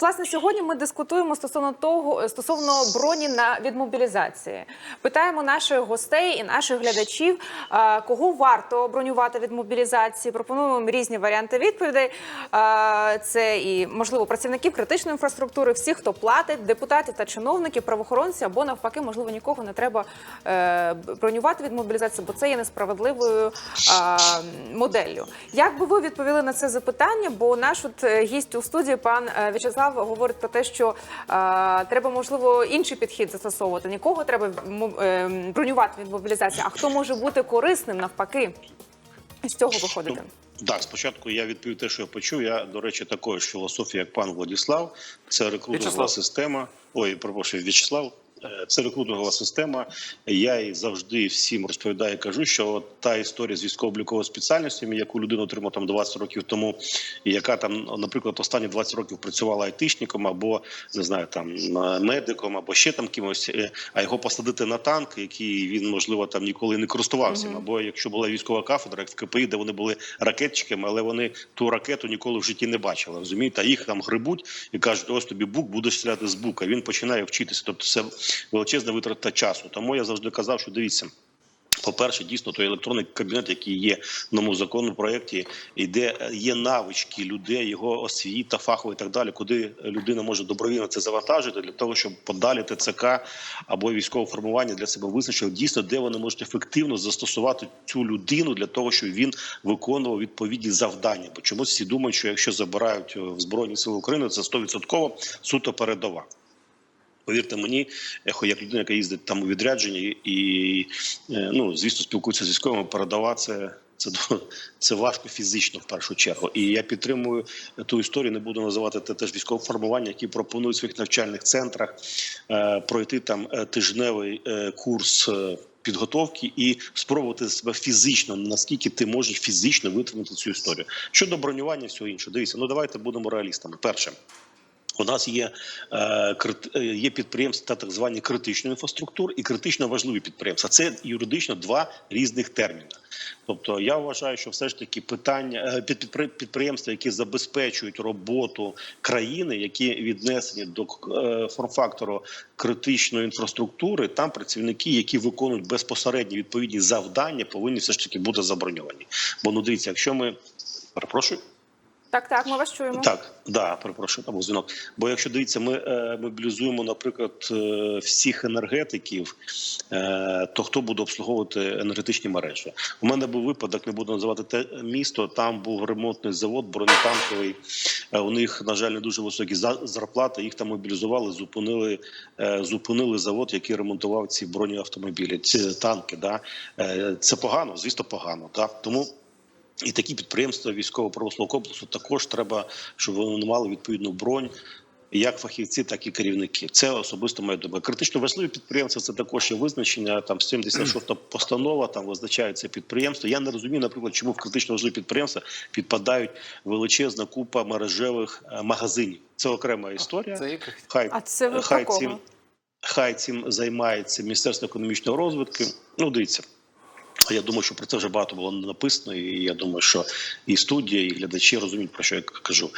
От, власне, сьогодні ми дискутуємо стосовно того, стосовно броні на від мобілізації. Питаємо наших гостей і наших глядачів, е, кого варто бронювати від мобілізації. Пропонуємо різні варіанти відповідей. Е, Це і можливо працівників критичної інфраструктури, всіх, хто платить, депутатів та чиновників, правоохоронці або навпаки, можливо, нікого не треба е, бронювати від мобілізації, бо це є несправедливою е, моделлю. Як би ви відповіли на це запитання? Бо наш от е, гість у студії, пан е, В'ячеслав, говорить про те, що е, треба можливо інший підхід застосовувати. Нікого треба е, бронювати від мобілізації, а хто може бути корисним навпаки з цього виходити. Так, спочатку я відповів те, що я почув. Я, до речі, такої ж філософії, як пан Владіслав, Це рекрутова система. Ой, перепрошую, В'ячеслав. Е, Це рекрутингова система. Я їй завжди всім розповідаю, кажу, що та історія з військово-обліковою спеціальністю, яку людина отримала там 20 років тому, яка там, наприклад, останні 20 років працювала айтишником або не знаю, там медиком, або ще там кимось, е, а його посадити на танк, який він можливо там ніколи не користувався, або якщо була військова кафедра, як в КПІ, де вони були ракетчиками, але вони ту ракету ніколи в житті не бачили. Розумієте, а їх там грибуть і кажуть, ось тобі бук, будеш стріляти з бука. Він починає вчитися. Тобто це величезна витрата часу. Тому я завжди казав, що дивіться. По-перше, дійсно, той електронний кабінет, який є в новому закону проєкті, і де є навички людей, його освіта, фахова і так далі, куди людина може добровільно це завантажити для того, щоб подалі ТЦК або військове формування для себе визначили дійсно, де вони можуть ефективно застосувати цю людину для того, щоб він виконував відповідні завдання. Бо чомусь всі думають, що якщо забирають в збройні сили України, це 100% суто передова. Повірте мені, як людина, яка їздить там у відрядженні, і е, ну звісно, спілкується з військовими, передава це. Це важко фізично в першу чергу. І я підтримую ту історію. Не буду називати це теж військове формування, які пропонують в своїх навчальних центрах е, пройти там е, тижневий е, курс. е, Підготовки і спробувати себе фізично, наскільки ти можеш фізично витримати цю історію щодо бронювання, всього іншого. Дивіться, ну давайте будемо реалістами. Перше, у нас є, е, крит- е, є підприємства та так звані критичної інфраструктури і критично важливі підприємства. Це юридично два різних терміни. Тобто я вважаю, що все ж таки питання е, під- підприємства, які забезпечують роботу країни, які віднесені до форм-фактору критичної інфраструктури, там працівники, які виконують безпосередні відповідні завдання, повинні все ж таки бути заброньовані. Бо ну дивіться, якщо ми перепрошую. Так, так, ми вас чуємо. Так, да, перепрошую, там дзвінок. Бо якщо дивіться, ми е, мобілізуємо, наприклад, е, всіх енергетиків, е, то хто буде обслуговувати енергетичні мережі? У мене був випадок, не буду називати те місто. Там був ремонтний завод, бронетанковий. Е, у них, на жаль, не дуже високі зарплати. Їх там мобілізували, зупинили, е, зупинили завод, який ремонтував ці бронеавтомобілі, ці танки. Да? Е, це погано, звісно, погано. Да? Тому. І такі підприємства військово-промислового комплексу також треба, щоб вони мали відповідну бронь. Як фахівці, так і керівники. Це особисто моя думка. Критично важливі підприємства це також є визначення. Там 76-та постанова там визначає це підприємство. Я не розумію, наприклад, чому в критично важливі підприємства підпадають величезна купа мережевих е, магазинів. Це окрема історія. Це Хай А це ви хай цим хай цим займається Міністерство економічного розвитку. Ну, дивіться. Я думаю, що про це вже багато було написано, і я думаю, що і студія, і глядачі розуміють, про що я кажу.